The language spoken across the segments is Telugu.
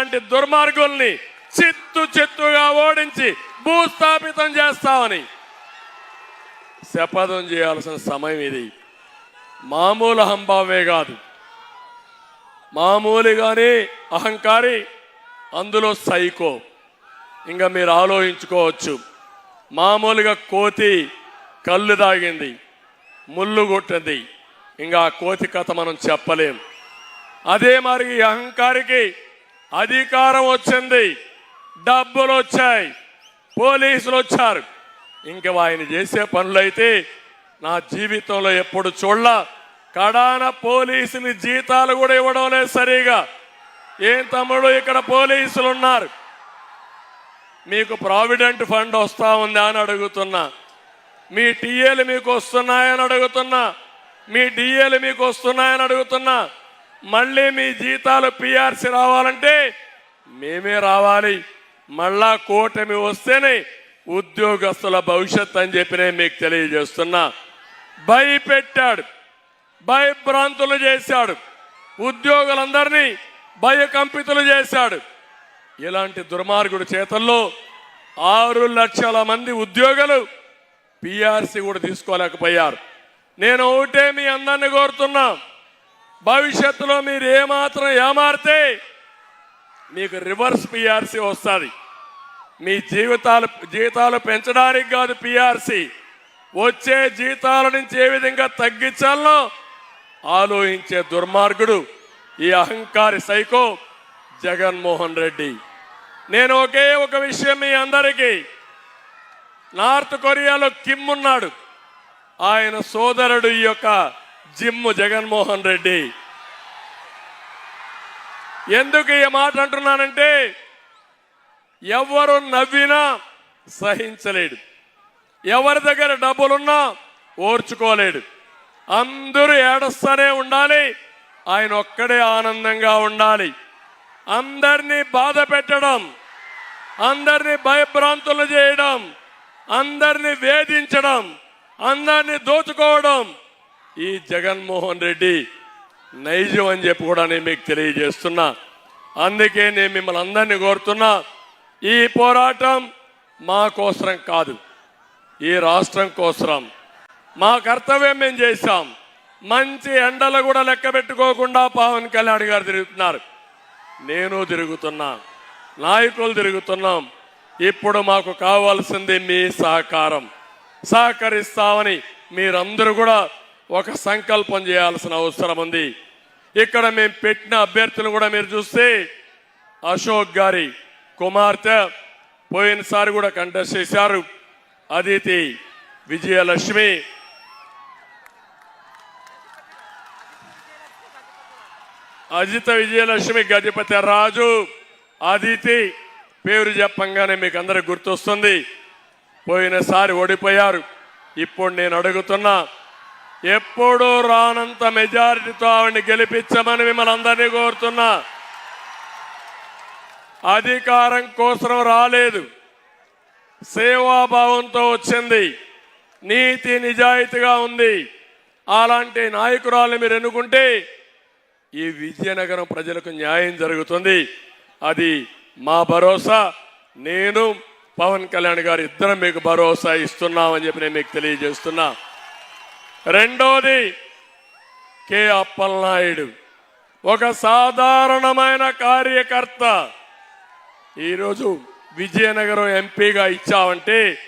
ఇలాంటి దుర్మార్గుల్ని చిత్తు చిత్తుగా ఓడించి భూస్థాపితం చేస్తామని శపథం చేయాల్సిన సమయం ఇది. మామూలు హంబావే కాదు. మామూలుగానే అహంకారి అందులో సైకో. ఇంకా మీరు ఆలోచించుకోవచ్చు. మామూలుగా కోతి కళ్ళు తాగింది ముళ్ళు కొట్టింది. ఇంకా ఆ కోతి కథ మనం చెప్పలేం. అదే మరి ఈ అహంకారికి అధికారం వచ్చింది. డబ్బులు వచ్చాయి. పోలీసులు వచ్చారు. ఇంకా ఆయన చేసే పనులైతే నా జీవితంలో ఎప్పుడు చూడ కడాన పోలీసుని జీతాలు కూడా ఇవ్వడం లేదు సరిగా. ఏం తమ్ముడు ఇక్కడ పోలీసులు ఉన్నారు? మీకు ప్రావిడెంట్ ఫండ్ వస్తూ ఉందా అని అడుగుతున్నా. మీ టీఏలు మీకు వస్తున్నాయని అడుగుతున్నా. మీ డిఏలు మీకు వస్తున్నాయని అడుగుతున్నా. మళ్ళీ మీ జీతాలు పిఆర్సి రావాలంటే మేమే రావాలి. మళ్ళా కూటమి వస్తేనే ఉద్యోగస్తుల భవిష్యత్ అని చెప్పి నేను మీకు తెలియజేస్తున్నా. భయపెట్టాడు. భయభ్రాంతులు చేశాడు. ఉద్యోగులందరినీ భయకంపితులు చేశాడు. ఇలాంటి దుర్మార్గుడి చేతల్లో ఆరు లక్షల మంది ఉద్యోగులు పిఆర్సీ కూడా తీసుకోలేకపోయారు. నేను ఒకటే మీ అందరిని కోరుతున్నా. భవిష్యత్తులో మీరు ఏమాత్రం ఏమారితే మీకు రివర్స్ పిఆర్సీ వస్తుంది. మీ జీవితాలు జీతాలు పెంచడానికి కాదు పిఆర్సీ వచ్చే జీతాల నుంచి ఏ విధంగా తగ్గించాలో ఆలోచించే దుర్మార్గుడు ఈ అహంకారి సైకో జగన్మోహన్ రెడ్డి. నేను ఒకే ఒక విషయం మీ అందరికీ నార్త్ కొరియాలో కిమ్ ఉన్నాడు. ఆయన సోదరుడు ఈ యొక్క జిమ్ జగన్మోహన్ రెడ్డి. ఎందుకు ఈ మాట అంటున్నానంటే ఎవరు నవ్వినా సహించలేడు. ఎవరి దగ్గర డబ్బులున్నా ఓర్చుకోలేడు. అందరూ ఏడుస్తూనే ఉండాలి ఆయన ఒక్కడే ఆనందంగా ఉండాలి. అందరినీ బాధ పెట్టడం అందరినీ భయభ్రాంతులు చేయడం అందరినీ వేధించడం అందరినీ దోచుకోవడం ఈ జగన్మోహన్ రెడ్డి నైజం అని చెప్పి కూడా నేను మీకు తెలియజేస్తున్నా. అందుకే నేను మిమ్మల్ని అందరినీ కోరుతున్నా ఈ పోరాటం మా కోసరం కాదు ఈ రాష్ట్రం కోసరం. మా కర్తవ్యం మేము చేశాం. మంచి ఎండలు కూడా లెక్క పెట్టుకోకుండా పవన్ కళ్యాణ్ గారు తిరుగుతున్నారు. నేను తిరుగుతున్నా నాయకులు తిరుగుతున్నాం. ఇప్పుడు మాకు కావాల్సింది మీ సహకారం. సహకరిస్తామని మీరందరూ కూడా ఒక సంకల్పం చేయాల్సిన అవసరం ఉంది. ఇక్కడ మేము పెట్టిన అభ్యర్థులు కూడా మీరు చూస్తే అశోక్ గారి కుమార్తె పోయినసారి కూడా కంటెస్ట్ చేశారు. అదితి విజయలక్ష్మి. అజిత విజయలక్ష్మి గజపతి రాజు అదితి పేరు చెప్పంగానే మీకు అందరికి గుర్తొస్తుంది. పోయినసారి ఓడిపోయారు. ఇప్పుడు నేను అడుగుతున్నా ఎప్పుడూ రానంత మెజారిటీతో ఆవిడని గెలిపించమని మిమ్మల్ని అందరినీ కోరుతున్నా. అధికారం కోసం రాలేదు. సేవాభావంతో వచ్చింది. నీతి నిజాయితీగా ఉంది. అలాంటి నాయకురాలు మీరు ఎన్నుకుంటే ఈ విజయనగరం ప్రజలకు న్యాయం జరుగుతుంది. అది మా భరోసా. నేను పవన్ కళ్యాణ్ గారు ఇద్దరం మీకు భరోసా ఇస్తున్నామని చెప్పి నేను మీకు తెలియజేస్తున్నా. రెండోది కె అప్పలనాయుడు. ఒక సాధారణమైన కార్యకర్త. ఈరోజు విజయనగరం ఎంపీగా ఇచ్చామంటే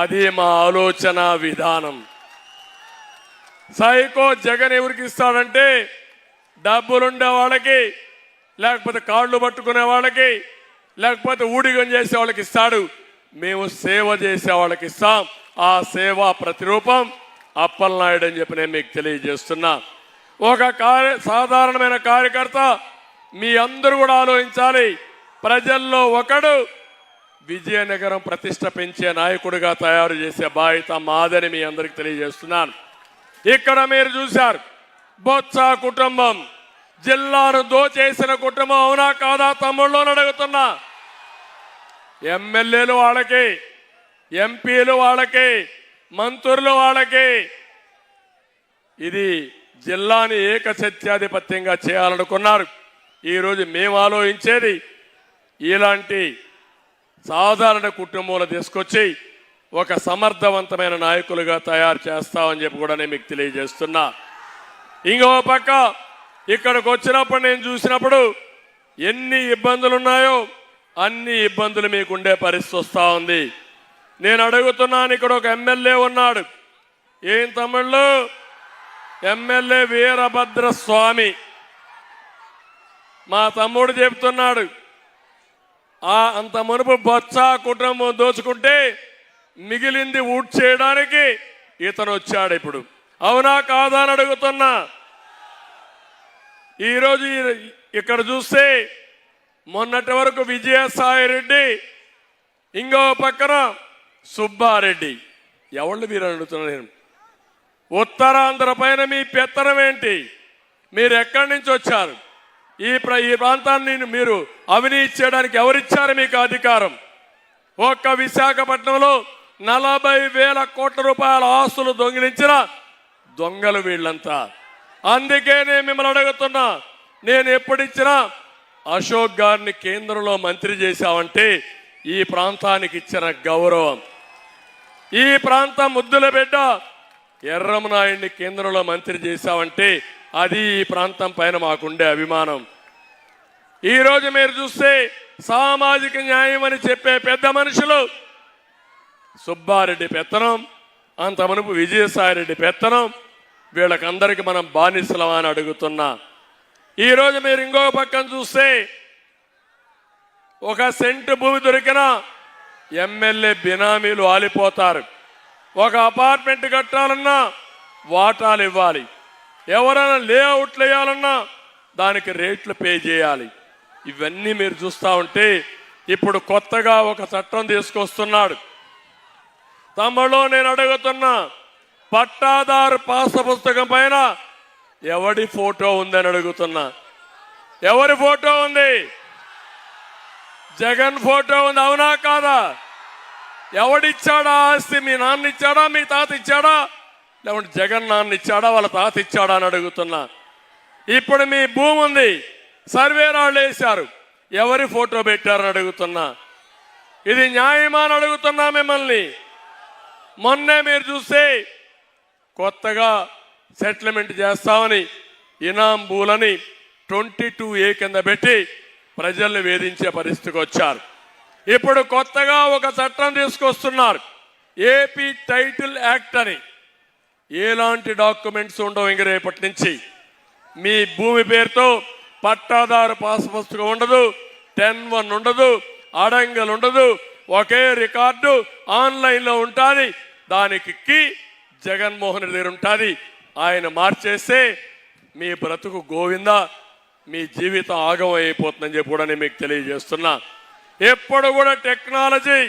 అది మా ఆలోచన విధానం. సైకో జగన్ ఎవరికి ఇస్తాడంటే డబ్బులుండే వాళ్ళకి లేకపోతే కాళ్ళు పట్టుకునే వాళ్ళకి లేకపోతే ఊడిగం చేసే వాళ్ళకి ఇస్తాడు. మేము సేవ చేసే వాళ్ళకి ఇస్తాం. ఆ సేవ ప్రతిరూపం అప్పలనాయుడు అని చెప్పి నేను మీకు తెలియజేస్తున్నా. ఒక కార్య సాధారణమైన కార్యకర్త మీ అందరూ కూడా ఆలోచించాలి. ప్రజల్లో ఒకడు విజయనగరం ప్రతిష్ట పెంచే నాయకుడిగా తయారు చేసే బాధ్యత మాదని మీ అందరికి తెలియజేస్తున్నాను. ఇక్కడ మీరు చూశారు బొత్స కుటుంబం జిల్లాను దోచేసిన కుటుంబం అవునా కాదా తమ్ముళ్ళు అడుగుతున్నా. ఎమ్మెల్యేలు వాళ్ళకి ఎంపీలు వాళ్ళకి మంత్రులు వాళ్ళకి ఇది జిల్లాని ఏకసత్యాధిపత్యంగా చేయాలనుకున్నారు. ఈరోజు మేము ఆలోచించేది ఇలాంటి సాధారణ కుటుంబంలో తీసుకొచ్చి ఒక సమర్థవంతమైన నాయకులుగా తయారు చేస్తామని చెప్పి కూడా నేను మీకు తెలియజేస్తున్నా. ఇంకో పక్క ఇక్కడికి వచ్చినప్పుడు నేను చూసినప్పుడు ఎన్ని ఇబ్బందులు ఉన్నాయో అన్ని ఇబ్బందులు మీకుండే పరిస్థితి వస్తూ ఉంది. నేను అడుగుతున్నాను ఇక్కడ ఒక ఎమ్మెల్యే ఉన్నాడు. ఏం తమిళ్ళు ఎమ్మెల్యే వీరభద్ర స్వామి మా తమ్ముడు చెప్తున్నాడు ఆ అంత మునుపు బొత్స కుటుంబం దోచుకుంటే మిగిలింది ఊట్ చేయడానికి ఇతను వచ్చాడు ఇప్పుడు. అవునా కాదా అని అడుగుతున్నా. ఈరోజు ఇక్కడ చూస్తే మొన్నటి వరకు విజయసాయి రెడ్డి ఇంకో పక్కన సుబ్బారెడ్డి. ఎవళ్ళు మీరు అడుగుతున్నారు నేను? ఉత్తరాంధ్ర పైన మీ పెత్తనం ఏంటి? మీరు ఎక్కడి నుంచి వచ్చారు? ఈ ప్ర ఈ ప్రాంతాన్ని మీరు అవినీతి చేయడానికి ఎవరిచ్చారు మీకు అధికారం? ఒక్క విశాఖపట్నంలో నలభై వేల కోట్ల రూపాయల ఆస్తులు దొంగిలించిన దొంగలు వీళ్ళంతా. అందుకే నేను మిమ్మల్ని అడుగుతున్నా నేను ఎప్పుడిచ్చినా అశోక్ గారిని కేంద్రంలో మంత్రి చేశావంటే ఈ ప్రాంతానికి ఇచ్చిన గౌరవం. ఈ ప్రాంతం ముద్దుల బిడ్డ ఎర్రమనాయుడిని కేంద్రంలో మంత్రి చేశామంటే అది ఈ ప్రాంతం పైన మాకుండే అభిమానం. ఈ రోజు మీరు చూస్తే సామాజిక న్యాయం అని చెప్పే పెద్ద మనుషులు సుబ్బారెడ్డి పెత్తనం అంత మునుపు విజయసాయిరెడ్డి పెత్తనం వీళ్ళకందరికీ మనం బానిసలం అని అడుగుతున్నా. ఈరోజు మీరు ఇంకో పక్కన చూస్తే ఒక సెంటు భూమి దొరికినా ఎమ్మెల్యే బినామీలు ఆలిపోతారు. ఒక అపార్ట్మెంట్ కట్టాలన్నా వాటాలు ఇవ్వాలి. ఎవరైనా లేఅవుట్లు వేయాలన్నా దానికి రేట్లు పే చేయాలి. ఇవన్నీ మీరు చూస్తూ ఉంటే ఇప్పుడు కొత్తగా ఒక చట్టం తీసుకొస్తున్నాడు. తమలో నేను అడుగుతున్నా పట్టాదారు పాస పుస్తకం పైన ఎవడి ఫోటో ఉందని అడుగుతున్నా. ఎవరి ఫోటో ఉంది? జగన్ ఫోటో ఉంది అవునా కాదా? ఎవడిచ్చాడా ఆస్తి? మీ నాన్న ఇచ్చాడా మీ తాత ఇచ్చాడా లేకుంటే జగన్ నాన్న ఇచ్చాడా వాళ్ళ తాత ఇచ్చాడా అని అడుగుతున్నా. ఇప్పుడు మీ భూమి ఉంది. సర్వే రాళ్ళు వేశారు. ఎవరి ఫోటో పెట్టారని అడుగుతున్నా. ఇది న్యాయమా అని అడుగుతున్నా మిమ్మల్ని. మొన్నే మీరు చూస్తే కొత్తగా సెటిల్మెంట్ చేస్తామని ఇనాం భూలని ట్వంటీ టూ ఏ కింద పెట్టి ప్రజల్ని వేధించే పరిస్థితికి వచ్చారు. ఇప్పుడు కొత్తగా ఒక చట్టం తీసుకొస్తున్నారు. ఏపీ టైటిల్ యాక్ట్ అని. ఎలాంటి డాక్యుమెంట్స్ ఉండవు ఇంక రేపటి నుంచి. మీ భూమి పేరుతో పట్టాదారు పాస్ పుస్తకం ఉండదు టెన్ వన్ ఉండదు అడంగలు ఉండదు ఒకే రికార్డు ఆన్లైన్లో ఉంటుంది. దానికి కి జగన్మోహన్ రెడ్డి దగ్గర ఉంటుంది. ఆయన మార్చేస్తే మీ బ్రతుకు గోవింద? మీ జీవితం ఆగం అయిపోతుందని చెప్పి కూడా నేను మీకు తెలియజేస్తున్నా. ఎప్పుడు కూడా టెక్నాలజీ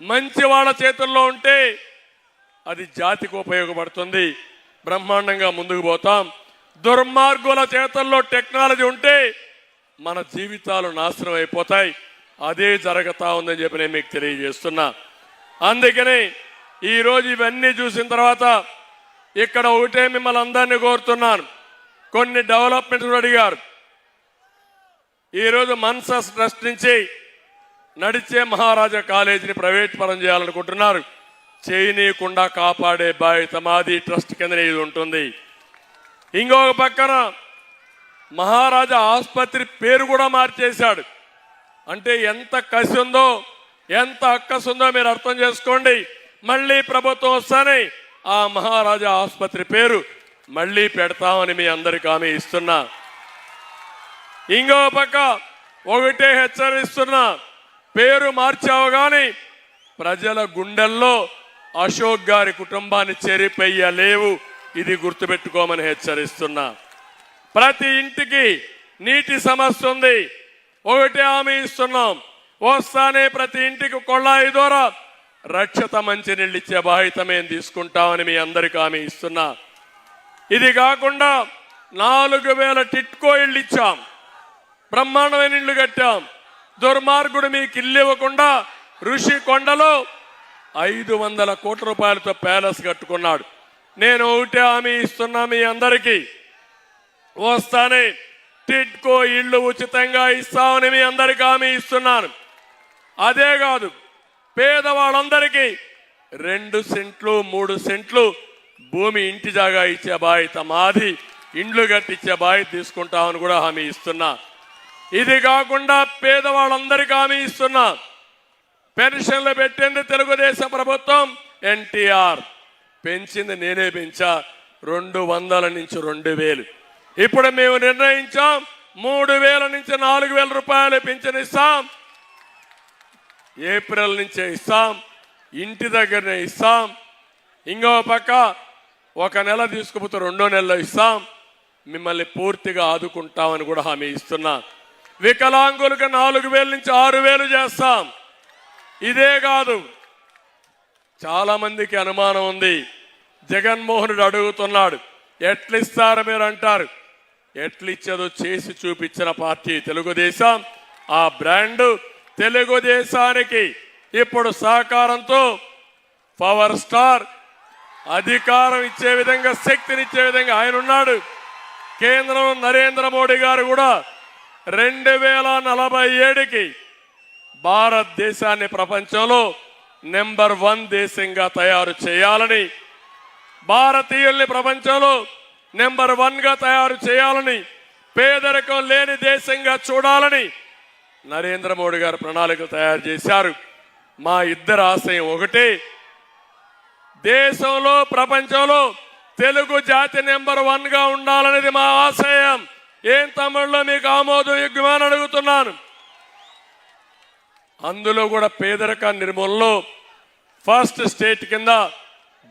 మంచి వాళ్ళ చేతుల్లో ఉంటే అది జాతికి ఉపయోగపడుతుంది. బ్రహ్మాండంగా ముందుకు పోతాం. దుర్మార్గుల చేతుల్లో టెక్నాలజీ ఉంటే మన జీవితాలు నాశనం అయిపోతాయి. అదే జరుగుతూ ఉందని చెప్పి నేను మీకు తెలియజేస్తున్నా. అందుకని ఈరోజు ఇవన్నీ చూసిన తర్వాత ఇక్కడ ఒకటే మిమ్మల్ని అందరినీ కోరుతున్నాను. కొన్ని డెవలప్మెంట్స్ కూడా అడిగారు. ఈరోజు మన్సస్ ట్రస్ట్ నుంచి నడిచే మహారాజా కాలేజీని ప్రైవేట్ పరం చేయాలనుకుంటున్నారు. చేయనీయకుండా కాపాడే బాధ్యత మాది ట్రస్ట్ కింద ఇది ఉంటుంది. ఇంకొక పక్కన మహారాజా ఆసుపత్రి పేరు కూడా మార్చేశాడు. అంటే ఎంత కసి ఉందో ఎంత అక్కసు ఉందో మీరు అర్థం చేసుకోండి. మళ్ళీ ప్రభుత్వం వస్తానే ఆ మహారాజా ఆసుపత్రి పేరు మళ్ళీ పెడతామని మీ అందరికి హామీ ఇస్తున్నా. ఇంకో పక్క ఒకటే హెచ్చరిస్తున్నా. పేరు మార్చావు కానీ ప్రజల గుండెల్లో అశోక్ గారి కుటుంబాన్ని చెరిపెయ్యలేవు ఇది గుర్తుపెట్టుకోమని హెచ్చరిస్తున్నా. ప్రతి ఇంటికి నీటి సమస్య ఉంది. ఒకటే హామీ ఇస్తున్నాం. వస్తానే ప్రతి ఇంటికి కొళ్ళాయి ద్వారా రక్షత మంచినీళ్ళు ఇచ్చే బాధ్యత మేము తీసుకుంటామని మీ అందరికి హామీ ఇస్తున్నా. ఇది కాకుండా నాలుగు వేల టిట్కో ఇళ్ళు ఇచ్చాం. బ్రహ్మాండమైన ఇల్లు కట్టాం. దుర్మార్గుడు మీకు ఇల్లు ఇవ్వకుండా ఋషి కొండలో ఐదు వందల కోట్ల రూపాయలతో ప్యాలెస్ కట్టుకున్నాడు. నేను ఒకటే హామీ ఇస్తున్నా మీ అందరికీ. వస్తానే టిట్కో ఇళ్ళు ఉచితంగా ఇస్తామని మీ అందరికీ హామీ ఇస్తున్నాను. అదే కాదు పేదవాళ్ళందరికీ రెండు సెంట్లు మూడు సెంట్లు భూమి ఇంటి జాగా ఇచ్చే బాధ్యత మాది ఇండ్లు కట్టించే బాధ్యత తీసుకుంటామని కూడా హామీ ఇస్తున్నా. ఇది కాకుండా పేదవాళ్ళందరికీ హామీ ఇస్తున్నా. పెన్షన్లు పెట్టింది తెలుగుదేశం ప్రభుత్వం ఎన్టీఆర్. పెంచింది నేనే పెంచా రెండు వందల నుంచి రెండు వేలు. ఇప్పుడు మేము నిర్ణయించాం మూడు వేల నుంచి నాలుగు వేల రూపాయలు పెంచిన ఇస్తాం. ఏప్రిల్ నుంచే ఇస్తాం ఇంటి దగ్గరనే ఇస్తాం. ఇంకో పక్క ఒక నెల తీసుకుపోతే రెండో నెలలో ఇస్తాం. మిమ్మల్ని పూర్తిగా ఆదుకుంటామని కూడా హామీ ఇస్తున్నా. వికలాంగులకు నాలుగు వేల నుంచి ఆరు వేలు చేస్తాం. ఇదే కాదు చాలామందికి అనుమానం ఉంది. జగన్మోహనుడు అడుగుతున్నాడు ఎట్లిస్తారు మీరు అంటారు ఎట్లిచ్చేదో చేసి చూపించిన పార్టీ తెలుగుదేశం. ఆ బ్రాండ్ తెలుగుదేశానికి ఇప్పుడు సహకారంతో పవర్ స్టార్ అధికారం ఇచ్చే విధంగా శక్తినిచ్చే విధంగా ఆయన ఉన్నాడు కేంద్రం నరేంద్ర మోడీ గారు కూడా రెండు వేల నలభై ఏడుకి భారతదేశాన్ని ప్రపంచంలో నెంబర్ వన్ దేశంగా తయారు చేయాలని భారతీయుల్ని ప్రపంచంలో నెంబర్ వన్గా తయారు చేయాలని పేదరికం లేని దేశంగా చూడాలని నరేంద్ర మోడీ గారు ప్రణాళిక తయారు చేశారు. మా ఇద్దరు ఆశయం ఒకటే దేశంలో ప్రపంచంలో తెలుగు జాతి నెంబర్ వన్గా ఉండాలనేది మా ఆశయం. ఏం తమిళలో మీకు ఆమోదయోగ్యమని అడుగుతున్నాను. అందులో కూడా పేదరిక నిర్మూలనలో ఫస్ట్ స్టేట్ కింద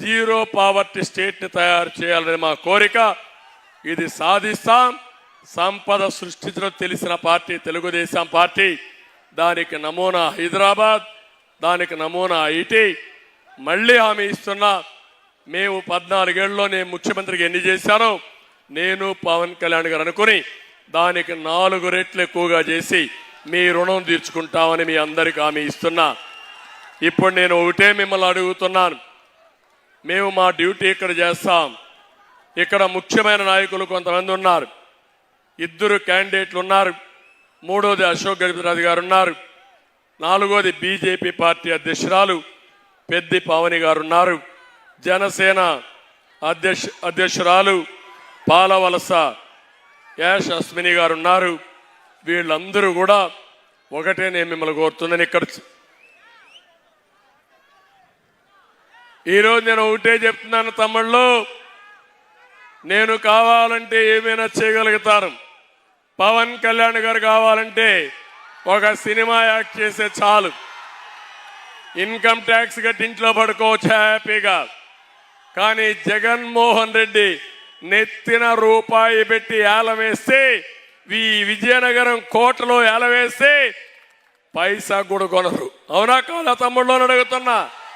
జీరో పావర్టీ స్టేట్ని తయారు చేయాలని మా కోరిక. ఇది సాధిస్తాం. సంపద సృష్టించడం తెలిసిన పార్టీ తెలుగుదేశం పార్టీ. దానికి నమూనా హైదరాబాద్ దానికి నమూనా ఐటీ మళ్ళీ హామీ ఇస్తున్నా. మేము పద్నాలుగేళ్ళలో నేను ముఖ్యమంత్రికి ఎన్ని చేశానో నేను పవన్ కళ్యాణ్ గారు అనుకుని దానికి నాలుగు రెట్లు ఎక్కువగా చేసి మీ రుణం తీర్చుకుంటామని మీ అందరికి హామీ ఇస్తున్నా. ఇప్పుడు నేను ఒకటే మిమ్మల్ని అడుగుతున్నాను. మేము మా డ్యూటీ ఇక్కడ చేస్తాం. ఇక్కడ ముఖ్యమైన నాయకులు కొంతమంది ఉన్నారు. ఇద్దరు క్యాండిడేట్లు ఉన్నారు. మూడోది అశోక్ గజపతిరాజు గారు ఉన్నారు. నాలుగోది బీజేపీ పార్టీ అధ్యక్షురాలు. పెద్ది పావని గారు ఉన్నారు జనసేన అధ్యక్ష అధ్యక్షురాలు పాలవలస యాష్ అస్మిని గారు ఉన్నారు వీళ్ళందరూ కూడా ఒకటే నేను మిమ్మల్ని కోరుతుందని ఇక్కడ ఈరోజు నేను ఒకటే చెప్తున్నాను తమ్ముళ్ళు. నేను కావాలంటే ఏమైనా చేయగలుగుతాను. పవన్ కళ్యాణ్ గారు కావాలంటే ఒక సినిమా యాక్ట్ చేసే చాలు. ఇన్కమ్ ట్యాక్స్ కట్టి ఇంట్లో పడుకోవచ్చు హ్యాపీగా. కానీ జగన్మోహన్ రెడ్డి నెత్తిన రూపాయి పెట్టి ఏల వేస్తే ఈ విజయనగరం కోటలో ఏల వేస్తే పైసా కూడా కొనరు. అవునా కాదా తమ్ముళ్ళు అడుగుతున్నా?